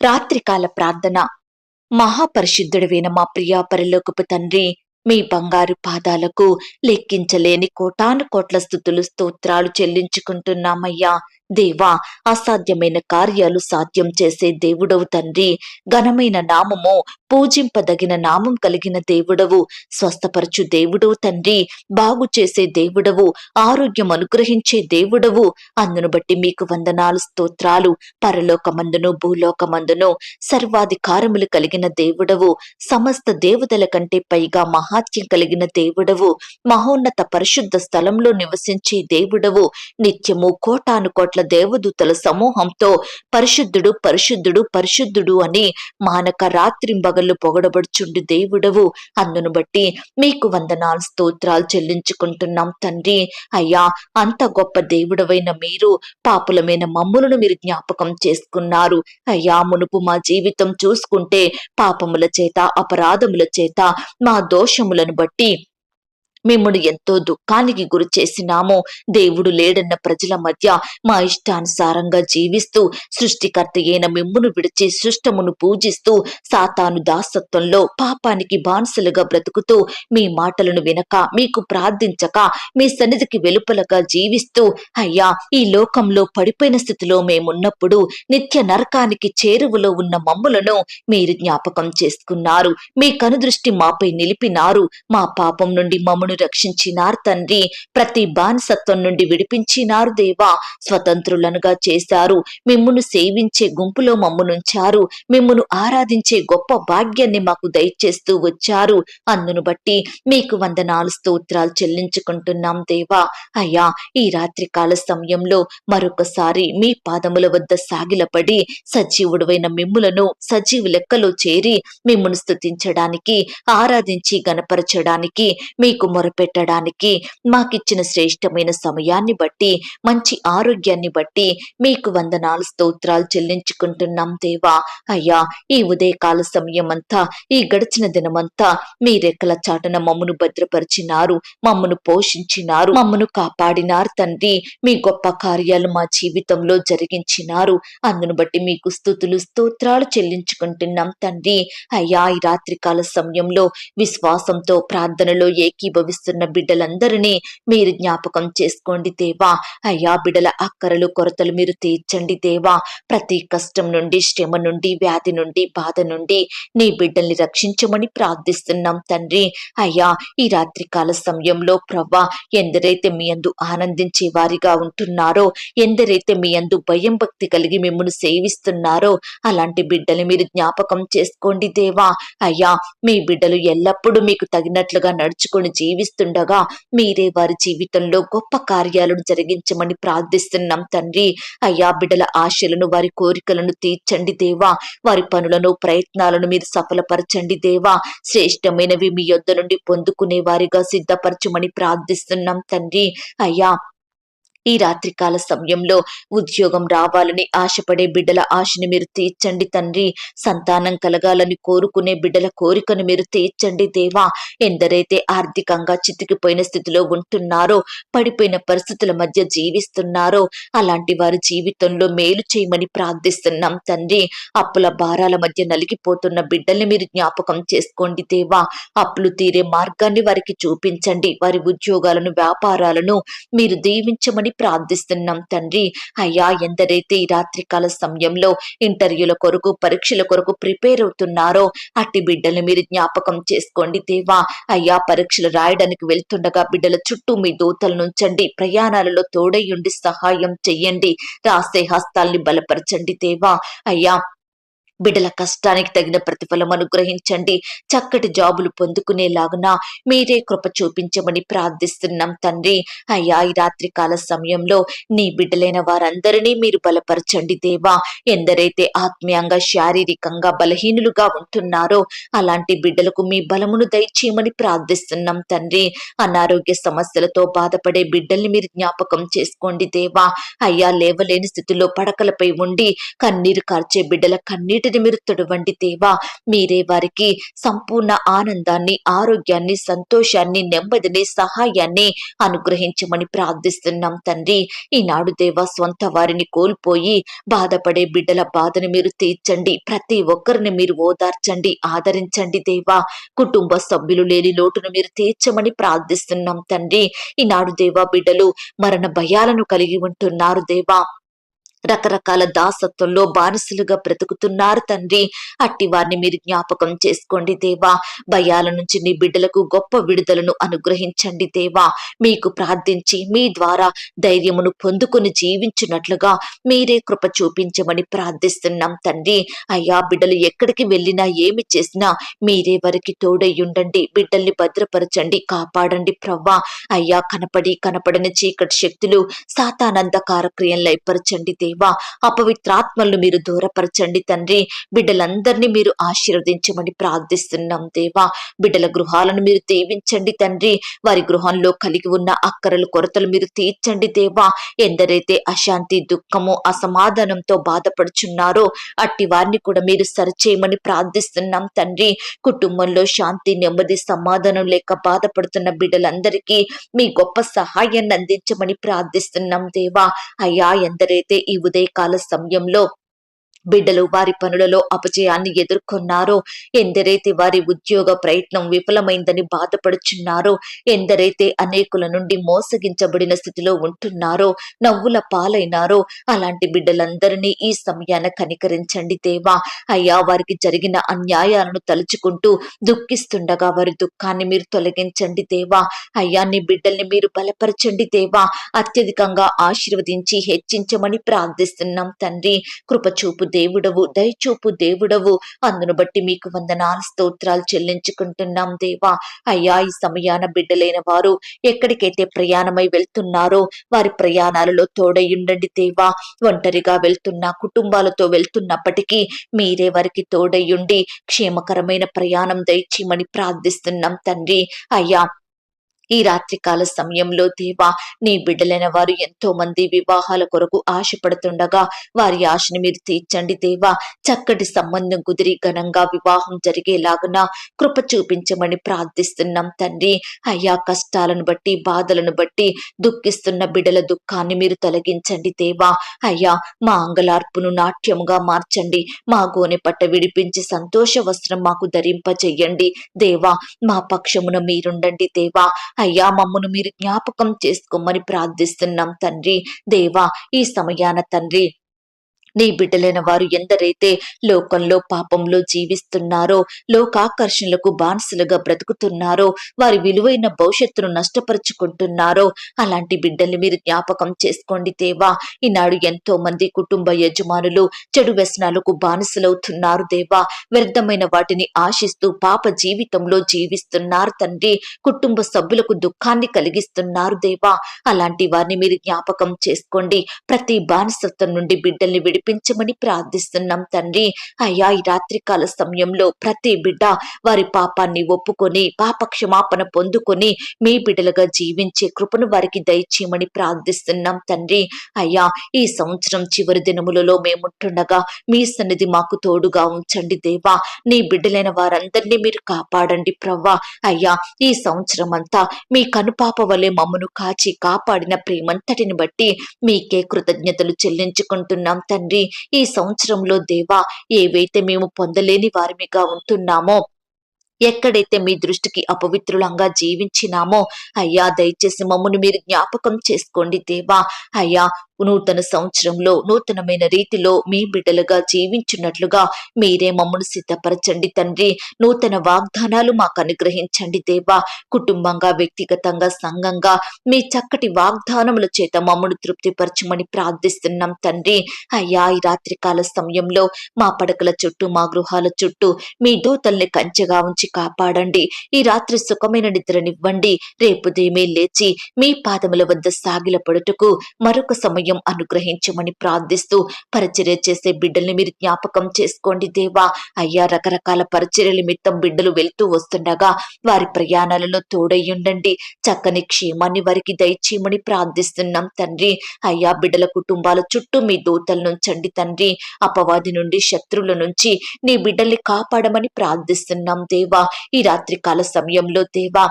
రాత్రికాల ప్రార్థన. మహాపరిశుద్ధుడవైన మా ప్రియా పరలోకపు తండ్రి మీ బంగారు పాదాలకు లెక్కించలేని కోటాను కోట్ల స్థుతులు స్తోత్రాలు చెల్లించుకుంటున్నామయ్యా. దేవా అసాధ్యమైన కార్యాలు సాధ్యం చేసే దేవుడవు తండ్రి. ఘనమైన నామము పూజింపదగిన నామం కలిగిన దేవుడవు. స్వస్థపరచు దేవుడవు తండ్రి. బాగు చేసే దేవుడవు. ఆరోగ్యం అనుగ్రహించే దేవుడవు. అందును బట్టి మీకు వందనాలు స్తోత్రాలు. పరలోకమందును భూలోకమందును. సర్వాధికారములు కలిగిన దేవుడవు. సమస్త దేవతల కంటే పైగా మహాత్యం కలిగిన దేవుడవు. మహోన్నత పరిశుద్ధ స్థలంలో నివసించే దేవుడవు. నిత్యము కోటాను కోట కోట్ల దేవదూతల సమూహంతో పరిశుద్ధుడు పరిశుద్ధుడు పరిశుద్ధుడు అని మానక రాత్రింబగళ్ళు పొగడబడుచుండి దేవుడవు. అందును బట్టి మీకు వందనాలు స్తోత్రాలు చెల్లించుకుంటున్నాం తండ్రి. అయ్యా అంత గొప్ప దేవుడవైన మీరు పాపులమైన మమ్ములను మీరు జ్ఞాపకం చేసుకున్నారు. అయ్యా మునుపు మా జీవితం చూసుకుంటే పాపముల చేత అపరాధముల చేత మా దోషములను బట్టి మిమ్మల్ని ఎంతో దుఃఖానికి గురి చేసినాము. దేవుడు లేడన్న ప్రజల మధ్య మా ఇష్టానుసారంగా జీవిస్తూ సృష్టికర్త అయిన మిమ్మును విడిచి సృష్టమును పూజిస్తూ సాతాను దాసత్వంలో పాపానికి బానిసలుగా బ్రతుకుతూ మీ మాటలను వినక మీకు ప్రార్థించక మీ సన్నిధికి వెలుపలగా జీవిస్తూ అయ్యా ఈ లోకంలో పడిపోయిన స్థితిలో మేమున్నప్పుడు నిత్య నరకానికి చేరువలో ఉన్న మమ్ములను మీరు జ్ఞాపకం చేసుకున్నారు. మీ కనుదృష్టి మాపై నిలిపినారు. మా పాపం నుండి మమ్మను రక్షించినారు తండ్రి. ప్రతి బానిసత్వం నుండి విడిపించినారు దేవా. స్వతంత్రులనుగా చేశారు. మిమ్మును సేవించే గుంపులో మమ్మునుంచారు. మిమ్మును ఆరాధించే గొప్ప భాగ్యాన్ని మాకు దయచేస్తూ వచ్చారు. అందును బట్టి మీకు వందనాలు స్తోత్రాలు చెల్లించుకుంటున్నాం దేవా. అయ్యా ఈ రాత్రి కాల సమయంలో మరొకసారి మీ పాదముల వద్ద సాగిలపడి సజీవుడువైన మిమ్ములను సజీవు లెక్కలో చేరి మిమ్మును స్తుతించడానికి ఆరాధించి గనపరచడానికి మీకు మొరపెట్టడానికి మాకిచ్చిన శ్రేష్టమైన సమయాన్ని బట్టి మంచి ఆరోగ్యాన్ని బట్టి మీకు వందనాలు స్తోత్రాలు చెల్లించుకుంటున్నాం దేవా. అయ్యా ఈ ఉదయకాల సమయం అంతా ఈ గడిచిన దినమంతా మీ రెక్కల చాటున మమ్మను భద్రపరిచినారు మమ్మను పోషించినారు మమ్మను కాపాడినారు తండ్రి. మీ గొప్ప కార్యాలు మా జీవితంలో జరిగించినారు. అందును బట్టి మీకు స్థుతులు స్తోత్రాలు చెల్లించుకుంటున్నాం తండ్రి. అయ్యా ఈ రాత్రికాల సమయంలో విశ్వాసంతో ప్రార్థనలో ఏకీభవి భావిస్తున్న బిడ్డలందరినీ మీరు జ్ఞాపకం చేసుకోండి దేవా. అయ్యా బిడ్డల అక్కరలు కొరతలు మీరు తీర్చండి దేవా. ప్రతి కష్టం నుండి శ్రమ నుండి వ్యాధి నుండి బాధ నుండి నీ బిడ్డల్ని రక్షించమని ప్రార్థిస్తున్నాం తండ్రి. అయ్యా ఈ రాత్రికాల సమయంలో ప్రవ్వా ఎందరైతే మీ అందు ఆనందించే వారిగా ఉంటున్నారో ఎందరైతే మీ అందు భయం భక్తి కలిగి మిమ్మల్ని సేవిస్తున్నారో అలాంటి బిడ్డలు మీరు జ్ఞాపకం చేసుకోండి దేవా. అయ్యా మీ బిడ్డలు ఎల్లప్పుడూ మీకు తగినట్లుగా నడుచుకొని జీవిస్తుండగా మీరే వారి జీవితంలో గొప్ప కార్యాలను జరిగించమని ప్రార్థిస్తున్నాం తండ్రి. అయ్యా బిడ్డల ఆశలను వారి కోరికలను తీర్చండి దేవా. వారి పనులను ప్రయత్నాలను మీరు సఫలపరచండి దేవా. శ్రేష్టమైనవి మీ యొద్ద నుండి పొందుకునే వారిగా సిద్ధపరచమని ప్రార్థిస్తున్నాం తండ్రి. అయ్యా ఈ రాత్రికాల సమయంలో ఉద్యోగం రావాలని ఆశపడే బిడ్డల ఆశని మీరు తీర్చండి తండ్రి. సంతానం కలగాలని కోరుకునే బిడ్డల కోరికను మీరు తీర్చండి దేవా. ఎందరైతే ఆర్థికంగా చితికిపోయిన స్థితిలో ఉంటున్నారో పడిపోయిన పరిస్థితుల మధ్య జీవిస్తున్నారో అలాంటి వారి జీవితంలో మేలు చేయమని ప్రార్థిస్తున్నాం తండ్రి. అప్పుల భారాల మధ్య నలిగిపోతున్న బిడ్డల్ని మీరు జ్ఞాపకం చేసుకోండి దేవా. అప్పులు తీరే మార్గాన్ని వారికి చూపించండి. వారి ఉద్యోగాలను వ్యాపారాలను మీరు దీవించమని ప్రార్థిస్తున్నాం తండ్రి. అయ్యా ఎందరైతే ఈ రాత్రికాల సమయంలో ఇంటర్వ్యూల కొరకు పరీక్షల కొరకు ప్రిపేర్ అవుతున్నారో అట్టి బిడ్డలు మీరు జ్ఞాపకం చేసుకోండి దేవా. అయ్యా పరీక్షలు రాయడానికి వెళ్తుండగా బిడ్డల చుట్టూ మీ దూతలు నుంచండి ప్రయాణాలలో తోడయ్యుండి సహాయం చెయ్యండి. రాసే హస్తాల్ని బలపరచండి దేవా. అయ్యా బిడ్డల కష్టానికి తగిన ప్రతిఫలం అనుగ్రహించండి. చక్కటి జాబులు పొందుకునేలాగున మీరే కృప చూపించమని ప్రార్థిస్తున్నాం తండ్రి. అయ్యా ఈ రాత్రి కాల సమయంలో నీ బిడ్డలైన వారందరినీ మీరు బలపరచండి దేవా. ఎందరైతే ఆత్మీయంగా శారీరకంగా బలహీనులుగా ఉంటున్నారో అలాంటి బిడ్డలకు మీ బలమును దయచేయమని ప్రార్థిస్తున్నాం తండ్రి. అనారోగ్య సమస్యలతో బాధపడే బిడ్డల్ని మీరు జ్ఞాపకం చేసుకోండి దేవా. అయ్యా లేవలేని స్థితిలో పడకలపై ఉండి కన్నీరు కార్చే బిడ్డల కన్నీటిని మీరు దేవా మీరే వారికి సంపూర్ణ ఆనందాన్ని ఆరోగ్యాన్ని సంతోషాన్ని నెమ్మదిని సహాయాన్ని అనుగ్రహించమని ప్రార్థిస్తున్నాం తండ్రి. ఈనాడు దేవా స్వంత వారిని కోల్పోయి బాధపడే బిడ్డల బాధను మీరు తీర్చండి. ప్రతి ఒక్కరిని మీరు ఓదార్చండి ఆదరించండి దేవా. కుటుంబ సభ్యులు లేని లోటును మీరు తీర్చమని ప్రార్థిస్తున్నాం తండ్రి. ఈనాడు దేవా బిడ్డలు మరణ భయాలను కలిగి ఉంటున్నారు దేవా. రకరకాల దాసత్వంలో బానిసలుగా బ్రతుకుతున్నారు తండ్రి. అట్టి వారిని మీరు జ్ఞాపకం చేసుకోండి దేవా. భయాల నుంచి నీ బిడ్డలకు గొప్ప విడుదలను అనుగ్రహించండి దేవా. మీకు ప్రార్థించి మీ ద్వారా ధైర్యమును పొందుకుని జీవించినట్లుగా మీరే కృప చూపించమని ప్రార్థిస్తున్నాం తండ్రి. అయ్యా బిడ్డలు ఎక్కడికి వెళ్ళినా ఏమి చేసినా మీరే వారికి తోడయ్యుండండి. బిడ్డల్ని భద్రపరచండి కాపాడండి ప్రవ్వా. అయ్యా కనపడి కనపడని చీకటి శక్తులు సాతానందకార క్రియలు ఏర్పరచండి దేవా. అపవిత్రాత్మలను మీరు దూరపరచండి తండ్రి. బిడ్డలందరినీ మీరు ఆశీర్వదించమని ప్రార్థిస్తున్నాం దేవా. బిడ్డల గృహాలను మీరు దీవించండి తండ్రి. వారి గృహంలో కలిగి ఉన్న అక్కరలు కొరతలు మీరు తీర్చండి దేవా. ఎందరైతే అశాంతి దుఃఖము అసమాధానంతో బాధపడుచున్నారో అట్టి వారిని కూడా మీరు సరిచేయమని ప్రార్థిస్తున్నాం తండ్రి. కుటుంబంలో శాంతి నెమ్మది సమాధానం లేక బాధపడుతున్న బిడ్డలందరికీ మీ గొప్ప సహాయాన్ని అందించమని ప్రార్థిస్తున్నాం దేవా. అయ్యా ఎందరైతే ఈ ఉదయకాల సమయంలో బిడ్డలు వారి పనులలో అపజయాన్ని ఎదుర్కొన్నారో ఎందరైతే వారి ఉద్యోగ ప్రయత్నం విఫలమైందని బాధపడుచున్నారో ఎందరైతే అనేకుల నుండి మోసగించబడిన స్థితిలో ఉంటున్నారో నవ్వుల పాలైనారో అలాంటి బిడ్డలందరినీ ఈ సమయాన కనికరించండి దేవా. అయ్యా వారికి జరిగిన అన్యాయాలను తలుచుకుంటూ దుఃఖిస్తుండగా వారి దుఃఖాన్ని మీరు తొలగించండి దేవా. అయ్యా నీ బిడ్డల్ని మీరు బలపరచండి దేవా. అత్యధికంగా ఆశీర్వదించి హెచ్చించమని ప్రార్థిస్తున్నాం తండ్రి. కృపచూపు దేవుడవు దయచూపు దేవుడవు. అందును బట్టి మీకు వందనాలు స్తోత్రాలు చెల్లించుకుంటున్నాం దేవా. అయ్యా ఈ సమయాన బిడ్డలైన వారు ఎక్కడికైతే ప్రయాణమై వెళ్తున్నారో వారి ప్రయాణాలలో తోడయ్యుండండి దేవా. ఒంటరిగా వెళ్తున్న కుటుంబాలతో వెళ్తున్నప్పటికీ మీరే వారికి తోడయ్యుండి క్షేమకరమైన ప్రయాణం దయచేయమని ప్రార్థిస్తున్నాం తండ్రి. అయ్యా ఈ రాత్రికాల సమయంలో దేవా నీ బిడ్డలైన వారు ఎంతో మంది వివాహాల కొరకు ఆశపడుతుండగా వారి ఆశని మీరు తీర్చండి దేవా. చక్కటి సంబంధం కుదిరి ఘనంగా వివాహం జరిగేలాగున కృప చూపించమని ప్రార్థిస్తున్నాం తండ్రి. అయ్యా కష్టాలను బట్టి బాధలను బట్టి దుఃఖిస్తున్న బిడ్డల దుఃఖాన్ని మీరు తొలగించండి దేవా. అయ్యా మా అంగలార్పును నాట్యముగా మార్చండి. మా గోనె పట్ట విడిపించి సంతోష వస్త్రం మాకు ధరింప చెయ్యండి దేవా. మా పక్షమున మీరుండండి దేవా. అయ్యా మమ్మను మీరు జ్ఞాపకం చేసుకోమని ప్రార్థిస్తున్నాం తండ్రి. దేవా ఈ సమయాన తండ్రి నీ బిడ్డలైన వారు ఎందరైతే లోకంలో పాపంలో జీవిస్తున్నారో లోకాకర్షణలకు బానిసలుగా బ్రతుకుతున్నారో వారి విలువైన భవిష్యత్తును నష్టపరుచుకుంటున్నారో అలాంటి బిడ్డల్ని మీరు జ్ఞాపకం చేసుకోండి దేవా. ఈనాడు ఎంతో మంది కుటుంబ యజమానులు చెడు వ్యసనాలకు బానిసలవుతున్నారు దేవా. వ్యర్థమైన వాటిని ఆశిస్తూ పాప జీవితంలో జీవిస్తున్నారు తండ్రి. కుటుంబ సభ్యులకు దుఃఖాన్ని కలిగిస్తున్నారు దేవా. అలాంటి వారిని మీరు జ్ఞాపకం చేసుకోండి. ప్రతి బానిసత్వం నుండి బిడ్డల్ని విడిపించమని ప్రార్థిస్తున్నాం తండ్రి. అయ్యా ఈ రాత్రికాల సమయంలో ప్రతి బిడ్డ వారి పాపాన్ని ఒప్పుకొని పాప క్షమాపణ పొందుకొని మీ బిడ్డలుగా జీవించే కృపను వారికి దయచేయమని ప్రార్థిస్తున్నాం తండ్రి. అయ్యా ఈ సంవత్సరం చివరి దినములలో మేముంటుండగా మీ సన్నిధి మాకు తోడుగా ఉంచండి దేవా. నీ బిడ్డలైన వారందరినీ మీరు కాపాడండి ప్రవ్వా. అయ్యా ఈ సంవత్సరం అంతా మీ కనుపాప వలె మమ్మను కాచి కాపాడిన ప్రేమంతటిని బట్టి మీకే కృతజ్ఞతలు చెల్లించుకుంటున్నాం తండ్రి. ఈ సంవత్సరంలో దేవా ఏవైతే మేము పొందలేని వారిమిగా ఉంటున్నామో ఎక్కడైతే మీ దృష్టికి అపవిత్రులంగా జీవించినామో అయ్యా దయచేసి మమ్మల్ని మీరు జ్ఞాపకం చేసుకోండి దేవా. అయ్యా నూతన సంవత్సరంలో నూతనమైన రీతిలో మీ బిడ్డలుగా జీవించున్నట్లుగా మీరే మమ్మను సిద్ధపరచండి తండ్రి. నూతన వాగ్దానాలు మాకు అనుగ్రహించండి దేవా. కుటుంబంగా వ్యక్తిగతంగా సంఘంగా మీ చక్కటి వాగ్దానముల చేత మమ్మను తృప్తిపరచమని ప్రార్థిస్తున్నాం తండ్రి. అయ్యా ఈ రాత్రికాల సమయంలో మా పడకల చుట్టూ మా గృహాల చుట్టూ మీ దూతల్ని కంచెగా ఉంచి కాపాడండి. ఈ రాత్రి సుఖమైన నిద్రనివ్వండి. రేపు దేమే లేచి మీ పాదముల వద్ద సాగిల పడుటకు మరొక సమయం సమయం అనుగ్రహించమని ప్రార్థిస్తూ పరిచర్య చేసే బిడ్డల్ని మీరు జ్ఞాపకం చేసుకోండి దేవా. అయ్యా రకరకాల పరిచర్య నిమిత్తం బిడ్డలు వెళ్తూ వస్తుండగా వారి ప్రయాణాలలో తోడయ్యుండండి. చక్కని క్షేమాన్ని వారికి దయచేయమని ప్రార్థిస్తున్నాం తండ్రి. అయ్యా బిడ్డల కుటుంబాల చుట్టూ మీ దూతలను ఉంచండి తండ్రి. అపవాది నుండి శత్రువుల నుంచి నీ బిడ్డల్ని కాపాడమని ప్రార్థిస్తున్నాం దేవా. ఈ రాత్రికాల సమయంలో దేవా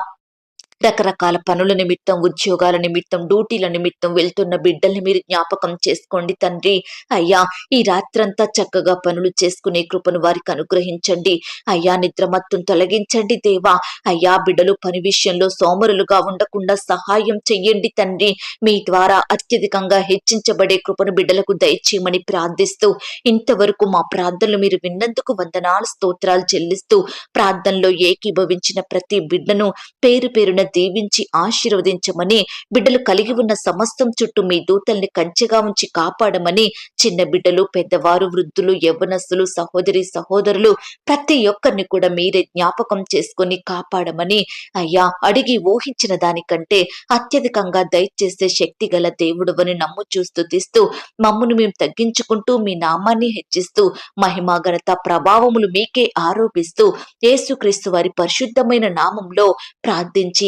రకరకాల పనుల నిమిత్తం ఉద్యోగాల నిమిత్తం డ్యూటీల నిమిత్తం వెళ్తున్న బిడ్డల్ని మీరు జ్ఞాపకం చేసుకోండి తండ్రి. అయ్యా ఈ రాత్రంతా చక్కగా పనులు చేసుకునే కృపను వారికి అనుగ్రహించండి. అయ్యా నిద్రమత్తును తొలగించండి దేవా. అయ్యా బిడ్డలు పని విషయంలో సోమరులుగా ఉండకుండా సహాయం చెయ్యండి తండ్రి. మీ ద్వారా అత్యధికంగా హెచ్చించబడే కృపను బిడ్డలకు దయచేయమని ప్రార్థిస్తూ ఇంతవరకు మా ప్రార్థనలు మీరు విన్నందుకు వందనాలు స్తోత్రాలు చెల్లిస్తూ ప్రార్థనలో ఏకీభవించిన ప్రతి బిడ్డను పేరు పేరున దీవించి ఆశీర్వదించమని బిడ్డలు కలిగి ఉన్న సమస్తం చుట్టూ మీ దూతల్ని కంచెగా ఉంచి కాపాడమని చిన్న బిడ్డలు పెద్దవారు వృద్ధులు యవ్వనస్తులు సహోదరి సహోదరులు ప్రతి ఒక్కరిని కూడా మీరే జ్ఞాపకం చేసుకొని కాపాడమని అయ్యా అడిగి ఊహించిన దానికంటే అత్యధికంగా దయచేసే శక్తి గల దేవుడు నమ్ము చూస్తూ తీస్తూ మమ్మని మేము తగ్గించుకుంటూ మీ నామాన్ని హెచ్చిస్తూ మహిమా ఘనత ప్రభావములు మీకే ఆరోపిస్తూ యేసుక్రీస్తు వారి పరిశుద్ధమైన నామంలో ప్రార్థించి